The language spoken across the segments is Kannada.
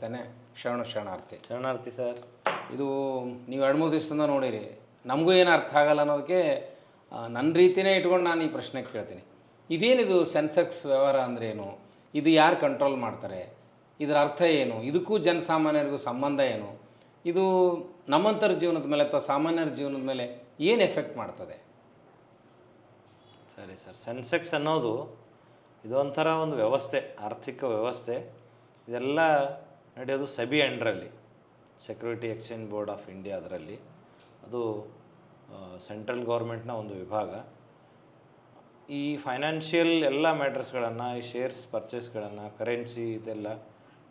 ತಾನೆ ಶರಣ ಶರಣಾರ್ಥಿ. ಶರಣಾರ್ಥಿ ಸರ್. ಇದು ನೀವು ಎರಡು ಮೂರು ದಿವಸದಿಂದ ನೋಡಿರಿ. ನಮಗೂ ಏನು ಅರ್ಥ ಆಗಲ್ಲ ಅನ್ನೋದಕ್ಕೆ ನನ್ನ ರೀತಿನೇ ಇಟ್ಕೊಂಡು ನಾನು ಈ ಪ್ರಶ್ನೆ ಕೇಳ್ತೀನಿ. ಇದೇನಿದು ಸೆನ್ಸೆಕ್ಸ್ ವ್ಯವಹಾರ ಅಂದ್ರೇನು ಇದು ಯಾರು ಕಂಟ್ರೋಲ್ ಮಾಡ್ತಾರೆ? ಇದರ ಅರ್ಥ ಏನು? ಇದಕ್ಕೂ ಜನಸಾಮಾನ್ಯರಿಗೂ ಸಂಬಂಧ ಏನು? ಇದು ನಮ್ಮಂತರ ಜೀವನದ ಮೇಲೆ ಅಥವಾ ಸಾಮಾನ್ಯರ ಜೀವನದ ಮೇಲೆ ಏನು ಎಫೆಕ್ಟ್ ಮಾಡ್ತದೆ? ಸರಿ ಸರ್. ಸೆನ್ಸೆಕ್ಸ್ ಅನ್ನೋದು ಇದೊಂಥರ ಒಂದು ವ್ಯವಸ್ಥೆ ಆರ್ಥಿಕ ವ್ಯವಸ್ಥೆ. ಇದೆಲ್ಲ ನಡೆಯೋದು SEBI ಎಂಡ್ರಲ್ಲಿ security exchange board of India ಅದರಲ್ಲಿ. ಅದು ಸೆಂಟ್ರಲ್ ಗೌರ್ಮೆಂಟ್ನ ಒಂದು ವಿಭಾಗ. ಈ ಫೈನಾನ್ಷಿಯಲ್ ಎಲ್ಲ ಮ್ಯಾಟರ್ಸ್ಗಳನ್ನು ಈ ಶೇರ್ಸ್ ಪರ್ಚೇಸ್ಗಳನ್ನು ಕರೆನ್ಸಿ ಇದೆಲ್ಲ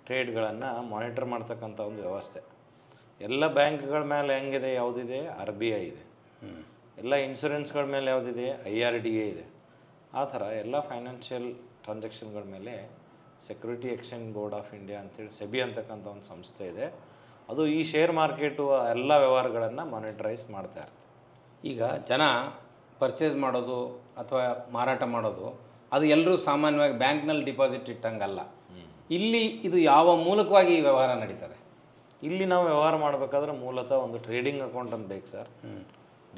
ಟ್ರೇಡ್ಗಳನ್ನು ಮಾನಿಟರ್ ಮಾಡ್ತಕ್ಕಂಥ ಒಂದು ವ್ಯವಸ್ಥೆ. ಎಲ್ಲ ಬ್ಯಾಂಕ್ಗಳ ಮೇಲೆ ಹೆಂಗಿದೆ ಯಾವುದಿದೆ? ಆರ್ ಬಿ ಐ ಇದೆ. ಎಲ್ಲ ಇನ್ಶೂರೆನ್ಸ್ಗಳ ಮೇಲೆ ಯಾವುದಿದೆ? ಐ ಆರ್ ಡಿ ಎ ಇದೆ. ಆ ಥರ ಎಲ್ಲ ಫೈನಾನ್ಷಿಯಲ್ ಟ್ರಾನ್ಸಾಕ್ಷನ್ಗಳ ಮೇಲೆ security exchange board of India ಅಂತೇಳಿ ಸೆಬಿ ಅಂತಕ್ಕಂಥ ಒಂದು ಸಂಸ್ಥೆ ಇದೆ. ಅದು ಈ ಶೇರ್ ಮಾರ್ಕೆಟು ಎಲ್ಲ ವ್ಯವಹಾರಗಳನ್ನು ಮಾನಿಟರೈಸ್ ಮಾಡ್ತಾ ಇರ್ತದೆ ಈಗ ಜನ ಪರ್ಚೇಸ್ ಮಾಡೋದು ಅಥವಾ ಮಾರಾಟ ಮಾಡೋದು ಅದು ಎಲ್ಲರೂ ಸಾಮಾನ್ಯವಾಗಿ ಬ್ಯಾಂಕ್ನಲ್ಲಿ ಡಿಪಾಸಿಟ್ ಇಟ್ಟಂಗಲ್ಲ. ಇಲ್ಲಿ ಇದು ಯಾವ ಮೂಲಕವಾಗಿ ಈ ವ್ಯವಹಾರ ನಡೀತದೆ? ಇಲ್ಲಿ ನಾವು ವ್ಯವಹಾರ ಮಾಡಬೇಕಾದ್ರೆ ಮೂಲತಃ ಒಂದು ಟ್ರೇಡಿಂಗ್ ಅಕೌಂಟ್ ಅಂತ ಬೇಕು ಸರ್.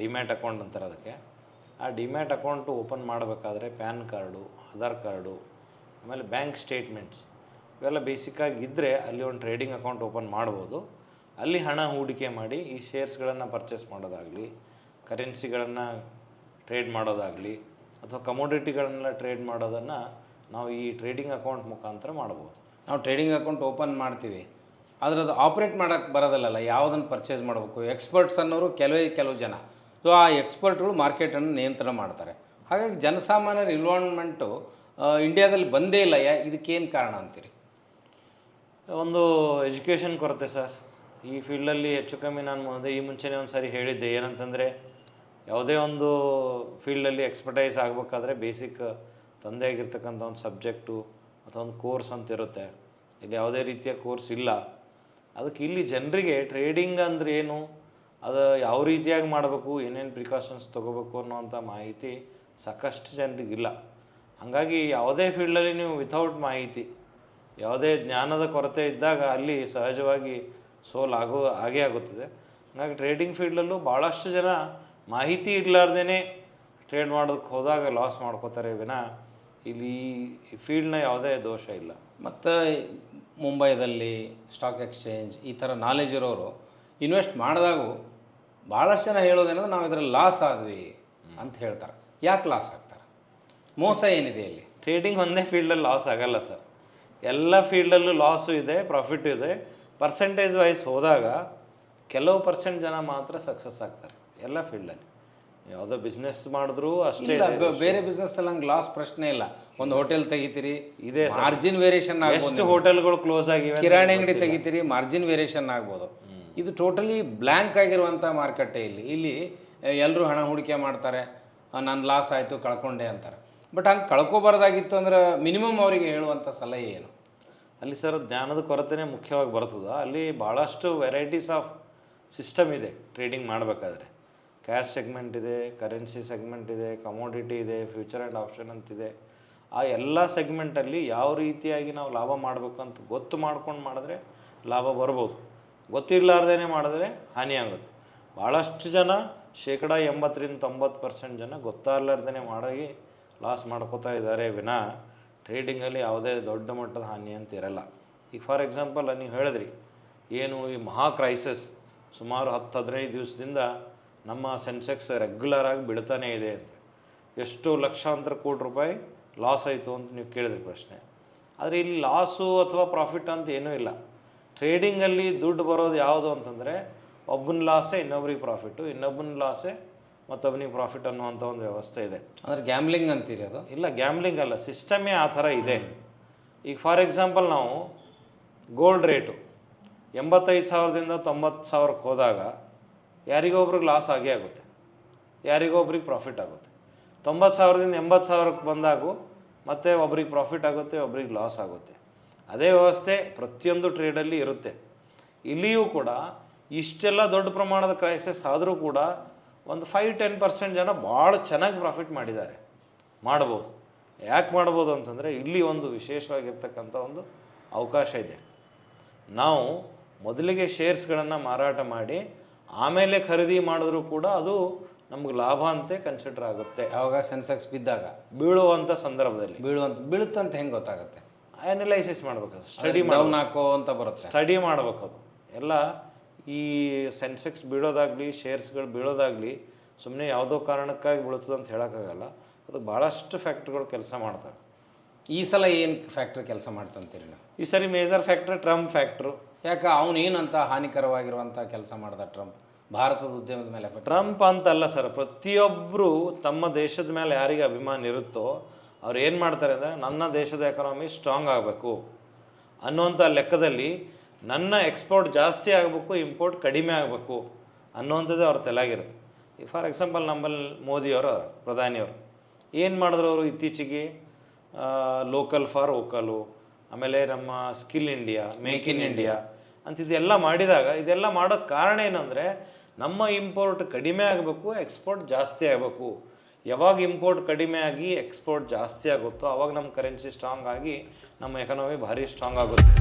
ಡಿಮ್ಯಾಟ್ ಅಕೌಂಟ್ ಅಂತಾರೆ ಅದಕ್ಕೆ. ಆ ಡಿಮ್ಯಾಟ್ ಅಕೌಂಟು ಓಪನ್ ಮಾಡಬೇಕಾದ್ರೆ ಪ್ಯಾನ್ ಕಾರ್ಡು ಆಧಾರ್ ಕಾರ್ಡು ಆಮೇಲೆ ಬ್ಯಾಂಕ್ ಸ್ಟೇಟ್ಮೆಂಟ್ಸ್. ಇವೆಲ್ಲ ಬೇಸಿಕ್ಕಾಗಿ ಇದ್ದರೆ ಅಲ್ಲಿ ಒಂದು ಟ್ರೇಡಿಂಗ್ ಅಕೌಂಟ್ ಓಪನ್ ಮಾಡ್ಬೋದು. ಅಲ್ಲಿ ಹಣ ಹೂಡಿಕೆ ಮಾಡಿ ಈ ಶೇರ್ಸ್ಗಳನ್ನು ಪರ್ಚೇಸ್ ಮಾಡೋದಾಗಲಿ ಕರೆನ್ಸಿಗಳನ್ನು ಟ್ರೇಡ್ ಮಾಡೋದಾಗಲಿ, ಅಥವಾ ಕಮೋಡಿಟಿಗಳನ್ನೆಲ್ಲ ಟ್ರೇಡ್ ಮಾಡೋದನ್ನು ನಾವು ಈ ಟ್ರೇಡಿಂಗ್ ಅಕೌಂಟ್ ಮುಖಾಂತರ ಮಾಡ್ಬೋದು. ನಾವು ಟ್ರೇಡಿಂಗ್ ಅಕೌಂಟ್ ಓಪನ್ ಮಾಡ್ತೀವಿ. ಆದರೆ ಅದು ಆಪ್ರೇಟ್ ಮಾಡೋಕ್ಕೆ ಬರೋದಲ್ಲಲ್ಲ, ಯಾವುದನ್ನು ಪರ್ಚೇಸ್ ಮಾಡಬೇಕು? ಎಕ್ಸ್ಪರ್ಟ್ಸ್ ಅನ್ನೋರು ಕೆಲವೇ ಕೆಲವು ಜನ. ಸೊ ಆ ಎಕ್ಸ್ಪರ್ಟ್ಗಳು ಮಾರ್ಕೆಟನ್ನು ನಿಯಂತ್ರಣ ಮಾಡ್ತಾರೆ. ಹಾಗಾಗಿ ಜನಸಾಮಾನ್ಯರ ಇನ್ವಾಲ್ವ್ಮೆಂಟು ಇಂಡಿಯಾದಲ್ಲಿ ಬಂದೇ ಇಲ್ಲ, ಯಾ, ಇದಕ್ಕೇನು ಕಾರಣ ಅಂತೀರಿ? ಒಂದು ಎಜುಕೇಷನ್ ಕೊರತೆ ಸರ್. ಈ ಫೀಲ್ಡಲ್ಲಿ ಹೆಚ್ಚು ಕಮ್ಮಿ ನಾನು ಮುಂದೆ ಈ ಮುಂಚೆನೇ ಒಂದು ಸಾರಿ ಹೇಳಿದ್ದೆ. ಏನಂತಂದರೆ, ಯಾವುದೇ ಒಂದು ಫೀಲ್ಡಲ್ಲಿ ಎಕ್ಸ್ಪರ್ಟೈಸ್ ಆಗಬೇಕಾದ್ರೆ ಬೇಸಿಕ್ ತಂದೆ ಆಗಿರ್ತಕ್ಕಂಥ ಒಂದು ಸಬ್ಜೆಕ್ಟು ಅಥವಾ ಒಂದು ಕೋರ್ಸ್ ಅಂತ ಇರುತ್ತೆ. ಇಲ್ಲಿ ಯಾವುದೇ ರೀತಿಯ ಕೋರ್ಸ್ ಇಲ್ಲ. ಅದಕ್ಕೆ ಇಲ್ಲಿ ಜನರಿಗೆ ಟ್ರೇಡಿಂಗ್ ಅಂದರೆ ಏನು? ಅದು ಯಾವ ರೀತಿಯಾಗಿ ಮಾಡಬೇಕು? ಏನೇನು ಪ್ರಿಕಾಷನ್ಸ್ ತೊಗೋಬೇಕು ಅನ್ನೋವಂಥ ಮಾಹಿತಿ ಸಾಕಷ್ಟು ಜನರಿಗಿಲ್ಲ. ಹಾಗಾಗಿ ಯಾವುದೇ ಫೀಲ್ಡಲ್ಲಿ ನೀವು ವಿಥೌಟ್ ಮಾಹಿತಿ ಯಾವುದೇ ಜ್ಞಾನದ ಕೊರತೆ ಇದ್ದಾಗ ಅಲ್ಲಿ ಸಹಜವಾಗಿ ಸೋಲ್ ಆಗೋ ಆಗೇ ಆಗುತ್ತದೆ. ಹಾಗಾಗಿ ಟ್ರೇಡಿಂಗ್ ಫೀಲ್ಡಲ್ಲೂ ಭಾಳಷ್ಟು ಜನ ಮಾಹಿತಿ ಇರಲಾರ್ದೇ ಟ್ರೇಡ್ ಮಾಡೋದಕ್ಕೆ ಹೋದಾಗ ಲಾಸ್ ಮಾಡ್ಕೋತಾರೆ ವಿನ ಇಲ್ಲಿ ಈ ಫೀಲ್ಡ್ನ ಯಾವುದೇ ದೋಷ ಇಲ್ಲ. ಮತ್ತು ಮುಂಬೈದಲ್ಲಿ ಸ್ಟಾಕ್ ಎಕ್ಸ್ಚೇಂಜ್ ಈ ಥರ ನಾಲೆಜ್ ಇರೋರು ಇನ್ವೆಸ್ಟ್ ಮಾಡಿದಾಗೂ ಭಾಳಷ್ಟು ಜನ ಹೇಳೋದೇನಂದ್ರೆ ನಾವು ಇದರಲ್ಲಿ ಲಾಸ್ ಆದ್ವಿ ಅಂತ ಹೇಳ್ತಾರೆ. ಯಾಕೆ ಲಾಸ್ ಆಗ್ತಾರೆ ಮೋಸ ಏನಿದೆ ಇಲ್ಲಿ? ಟ್ರೇಡಿಂಗ್ ಒಂದೇ ಫೀಲ್ಡಲ್ಲಿ ಲಾಸ್ ಆಗಲ್ಲ ಸರ್ ಎಲ್ಲ ಫೀಲ್ಡಲ್ಲೂ ಲಾಸು ಇದೆ ಪ್ರಾಫಿಟು ಇದೆ. ಪರ್ಸೆಂಟೇಜ್ ವೈಸ್ ಹೋದಾಗ ಕೆಲವು ಪರ್ಸೆಂಟ್ ಜನ ಮಾತ್ರ ಸಕ್ಸಸ್ ಆಗ್ತಾರೆ ಎಲ್ಲ ಫೀಲ್ಡಲ್ಲಿ ಯಾವುದೋ ಬಿಸ್ನೆಸ್ ಮಾಡಿದ್ರು ಅಷ್ಟೇ ಇಲ್ಲ. ಬೇರೆ ಬಿಸ್ನೆಸ್ ಅಲ್ಲಿ ಹಂಗೆ ಲಾಸ್ ಪ್ರಶ್ನೆ ಇಲ್ಲ. ಒಂದು ಹೋಟೆಲ್ ತೆಗಿತೀರಿ ಇದೆ ಮಾರ್ಜಿನ್ ವೇರಿಯೇಷನ್ ಎಷ್ಟು ಹೋಟೆಲ್ಗಳು ಕ್ಲೋಸ್ ಆಗಿವೆ ಕಿರಾಣಿ ಅಂಗಡಿ ತೆಗಿತೀರಿ ಮಾರ್ಜಿನ್ ವೇರಿಯೇಷನ್ ಆಗ್ಬೋದು. ಇದು ಟೋಟಲಿ ಬ್ಲ್ಯಾಂಕ್ ಆಗಿರುವಂಥ ಮಾರುಕಟ್ಟೆ ಇಲ್ಲಿ. ಇಲ್ಲಿ ಎಲ್ಲರೂ ಹಣ ಹೂಡಿಕೆ ಮಾಡ್ತಾರೆ ನನ್ನ ಲಾಸ್ ಆಯಿತು ಕಳ್ಕೊಂಡೆ ಅಂತಾರೆ. ಬಟ್ ಹಂಗೆ ಕಳ್ಕೊಬಾರ್ದಾಗಿತ್ತು ಅಂದ್ರೆ ಮಿನಿಮಮ್ ಅವರಿಗೆ ಹೇಳುವಂಥ ಸಲಹೆ ಏನು? ಅಲ್ಲಿ ಸರ್ ಜ್ಞಾನದ ಕೊರತೆನೇ ಮುಖ್ಯವಾಗಿ ಬರ್ತದೆ. ಅಲ್ಲಿ ಭಾಳಷ್ಟು ವೆರೈಟೀಸ್ ಆಫ್ ಸಿಸ್ಟಮ್ ಇದೆ ಟ್ರೇಡಿಂಗ್ ಮಾಡಬೇಕಾದ್ರೆ. ಕ್ಯಾಶ್ ಸೆಗ್ಮೆಂಟ್ ಇದೆ ಕರೆನ್ಸಿ ಸೆಗ್ಮೆಂಟ್ ಇದೆ ಕಮೋಡಿಟಿ ಇದೆ ಫ್ಯೂಚರ್ ಆ್ಯಂಡ್ ಆಪ್ಷನ್ ಅಂತಿದೆ ಆ ಎಲ್ಲ ಸೆಗ್ಮೆಂಟಲ್ಲಿ ಯಾವ ರೀತಿಯಾಗಿ ನಾವು ಲಾಭ ಮಾಡಬೇಕು ಅಂತ ಗೊತ್ತು ಮಾಡ್ಕೊಂಡು ಮಾಡಿದ್ರೆ ಲಾಭ ಬರ್ಬೋದು. ಗೊತ್ತಿರಲಾರ್ದೇ ಮಾಡಿದ್ರೆ ಹಾನಿ ಆಗುತ್ತೆ. ಭಾಳಷ್ಟು ಜನ ಶೇಕಡ ಎಂಬತ್ತರಿಂದ ತೊಂಬತ್ತು ಪರ್ಸೆಂಟ್ ಜನ ಗೊತ್ತಾಗಲಾರ್ದೇ ಮಾಡಿ ಲಾಸ್ ಮಾಡ್ಕೋತಾ ಇದ್ದಾರೆ ವಿನ, ಟ್ರೇಡಿಂಗಲ್ಲಿ ಯಾವುದೇ ದೊಡ್ಡ ಮಟ್ಟದ ಹಾನಿ ಅಂತ ಇರಲ್ಲ. ಈಗ ಫಾರ್ ಎಕ್ಸಾಂಪಲ್ ನೀವು ಹೇಳಿದ್ರಿ, ಏನು ಈ ಮಹಾ ಕ್ರೈಸಿಸ್ ಸುಮಾರು ಹತ್ತು ಹದಿನೈದು ದಿವಸದಿಂದ ನಮ್ಮ ಸೆನ್ಸೆಕ್ಸ್ ರೆಗ್ಯುಲರ್ ಆಗಿ ಬೀಳ್ತಾನೇ ಇದೆ ಅಂತ. ಎಷ್ಟು ಲಕ್ಷಾಂತರ ಕೋಟಿ ರೂಪಾಯಿ ಲಾಸ್ ಆಯಿತು ಅಂತ ನೀವು ಕೇಳಿದ್ರಿ ಪ್ರಶ್ನೆ. ಆದರೆ ಇಲ್ಲಿ ಲಾಸು ಅಥವಾ ಪ್ರಾಫಿಟ್ ಅಂತ ಏನೂ ಇಲ್ಲ. ಟ್ರೇಡಿಂಗಲ್ಲಿ ದುಡ್ಡು ಬರೋದು ಯಾವುದು ಅಂತಂದರೆ, ಒಬ್ಬನ ಲಾಸೇ ಇನ್ನೊಬ್ರಿಗೆ ಪ್ರಾಫಿಟ್ಟು ಇನ್ನೊಬ್ಬನ ಲಾಸೇ ಮತ್ತೊಬ್ಬನಿಗೆ ಪ್ರಾಫಿಟ್ ಅನ್ನುವಂಥ ಒಂದು ವ್ಯವಸ್ಥೆ ಇದೆ. ಅಂದರೆ ಗ್ಯಾಮ್ಲಿಂಗ್ ಅಂತೀರಿ ಅದು? ಇಲ್ಲ ಗ್ಯಾಮ್ಲಿಂಗ್ ಅಲ್ಲ ಸಿಸ್ಟಮೇ ಆ ಥರ ಇದೆ. ಈಗ ಫಾರ್ ಎಕ್ಸಾಂಪಲ್ ನಾವು ಗೋಲ್ಡ್ ರೇಟು ಎಂಬತ್ತೈದು ಸಾವಿರದಿಂದ ತೊಂಬತ್ತು ಸಾವಿರಕ್ಕೆ ಹೋದಾಗ ಯಾರಿಗೋ ಒಬ್ರಿಗೆ ಲಾಸ್ ಆಗೇ ಆಗುತ್ತೆ. ಯಾರಿಗೋ ಒಬ್ರಿಗೆ ಪ್ರಾಫಿಟ್ ಆಗುತ್ತೆ. ತೊಂಬತ್ತು ಸಾವಿರದಿಂದ ಎಂಬತ್ತು ಸಾವಿರಕ್ಕೆ ಬಂದಾಗೂ ಮತ್ತೆ ಒಬ್ರಿಗೆ ಪ್ರಾಫಿಟ್ ಆಗುತ್ತೆ ಒಬ್ರಿಗೆ ಲಾಸ್ ಆಗುತ್ತೆ. ಅದೇ ವ್ಯವಸ್ಥೆ ಪ್ರತಿಯೊಂದು ಟ್ರೇಡಲ್ಲಿ ಇರುತ್ತೆ. ಇಲ್ಲಿಯೂ ಕೂಡ ಇಷ್ಟೆಲ್ಲ ದೊಡ್ಡ ಪ್ರಮಾಣದ ಕ್ರೈಸಿಸ್ ಆದರೂ ಕೂಡ ಒಂದು ಫೈವ್ ಟೆನ್ ಪರ್ಸೆಂಟ್ ಜನ ಭಾಳ ಚೆನ್ನಾಗಿ ಪ್ರಾಫಿಟ್ ಮಾಡಿದ್ದಾರೆ. ಮಾಡ್ಬೋದು. ಯಾಕೆ ಮಾಡ್ಬೋದು ಅಂತಂದರೆ ಇಲ್ಲಿ ಒಂದು ವಿಶೇಷವಾಗಿರ್ತಕ್ಕಂಥ ಒಂದು ಅವಕಾಶ ಇದೆ. ನಾವು ಮೊದಲಿಗೆ ಶೇರ್ಸ್ಗಳನ್ನು ಮಾರಾಟ ಮಾಡಿ ಆಮೇಲೆ ಖರೀದಿ ಮಾಡಿದ್ರೂ ಕೂಡ ಅದು ನಮ್ಗೆ ಲಾಭ ಅಂತ ಕನ್ಸಿಡರ್ ಆಗುತ್ತೆ. ಯಾವಾಗ ಸೆನ್ಸೆಕ್ಸ್ ಬಿದ್ದಾಗ? ಬೀಳುವಂಥ ಸಂದರ್ಭದಲ್ಲಿ. ಬೀಳುವಂಥ ಬೀಳುತ್ತಂತ ಹೆಂಗೆ ಗೊತ್ತಾಗುತ್ತೆ? ಅನಲೈಸಿಸ್ ಮಾಡ್ಬೇಕು ಸ್ಟಡಿ ಹಾಕೋ ಅಂತ ಬರುತ್ತೆ. ಸ್ಟಡಿ ಮಾಡ್ಬೇಕು ಅದು. ಎಲ್ಲ ಈ ಸೆನ್ಸೆಕ್ಸ್ ಬೀಳೋದಾಗಲಿ ಶೇರ್ಸ್ಗಳು ಬೀಳೋದಾಗಲಿ ಸುಮ್ಮನೆ ಯಾವುದೋ ಕಾರಣಕ್ಕಾಗಿ ಬೀಳ್ತದೆ ಅಂತ ಹೇಳೋಕ್ಕಾಗಲ್ಲ. ಅದು ಭಾಳಷ್ಟು ಫ್ಯಾಕ್ಟ್ರಿಗಳು ಕೆಲಸ ಮಾಡ್ತವೆ. ಈ ಸಲ ಏನು ಫ್ಯಾಕ್ಟ್ರಿ ಕೆಲಸ ಮಾಡ್ತಂತೀರಿ ನಾವು? ಈ ಸರಿ ಮೇಜರ್ ಫ್ಯಾಕ್ಟ್ರಿ ಟ್ರಂಪ್ ಫ್ಯಾಕ್ಟ್ರು ಯಾಕೆ ಅವನೇನಂತ ಏನಂತ ಹಾನಿಕರವಾಗಿರುವಂಥ ಕೆಲಸ ಮಾಡ್ದ ಟ್ರಂಪ್ ಭಾರತದ ಉದ್ಯಮದ ಮೇಲೆ ಟ್ರಂಪ್ ಅಂತಲ್ಲ ಸರ್ ಪ್ರತಿಯೊಬ್ಬರು ತಮ್ಮ ದೇಶದ ಮೇಲೆ ಯಾರಿಗೆ ಅಭಿಮಾನ ಇರುತ್ತೋ ಅವ್ರು ಏನು ಮಾಡ್ತಾರೆ ಅಂದರೆ ನನ್ನ ದೇಶದ ಎಕನಾಮಿ ಸ್ಟ್ರಾಂಗ್ ಆಗಬೇಕು ಅನ್ನುವಂಥ ಲೆಕ್ಕದಲ್ಲಿ ನನ್ನ ಎಕ್ಸ್ಪೋರ್ಟ್ ಜಾಸ್ತಿ ಆಗಬೇಕು ಇಂಪೋರ್ಟ್ ಕಡಿಮೆ ಆಗಬೇಕು ಅನ್ನುವಂಥದ್ದು ಅವ್ರ ತಲೆಯಾಗಿರುತ್ತೆ. ಈ ಫಾರ್ ಎಕ್ಸಾಂಪಲ್ ನಮ್ಮಲ್ಲಿ ಮೋದಿಯವರು ಅವ್ರು, ಪ್ರಧಾನಿಯವರು ಏನು ಮಾಡಿದ್ರು ಅವರು ಇತ್ತೀಚೆಗೆ? ಲೋಕಲ್ ಫಾರ್ ವೋಕಲು ಆಮೇಲೆ ನಮ್ಮ skill India make in India ಅಂತ ಇದೆಲ್ಲ ಮಾಡಿದಾಗ ಇದೆಲ್ಲ ಮಾಡೋ ಕಾರಣ ಏನಂದರೆ ನಮ್ಮ ಇಂಪೋರ್ಟ್ ಕಡಿಮೆ ಆಗಬೇಕು ಎಕ್ಸ್ಪೋರ್ಟ್ ಜಾಸ್ತಿ ಆಗಬೇಕು. ಯಾವಾಗ ಇಂಪೋರ್ಟ್ ಕಡಿಮೆ ಆಗಿ ಎಕ್ಸ್ಪೋರ್ಟ್ ಜಾಸ್ತಿ ಆಗುತ್ತೋ ಅವಾಗ ನಮ್ಮ ಕರೆನ್ಸಿ ಸ್ಟ್ರಾಂಗ್ ಆಗಿ ನಮ್ಮ ಎಕನಾಮಿ ಭಾರಿ ಸ್ಟ್ರಾಂಗ್ ಆಗುತ್ತೆ.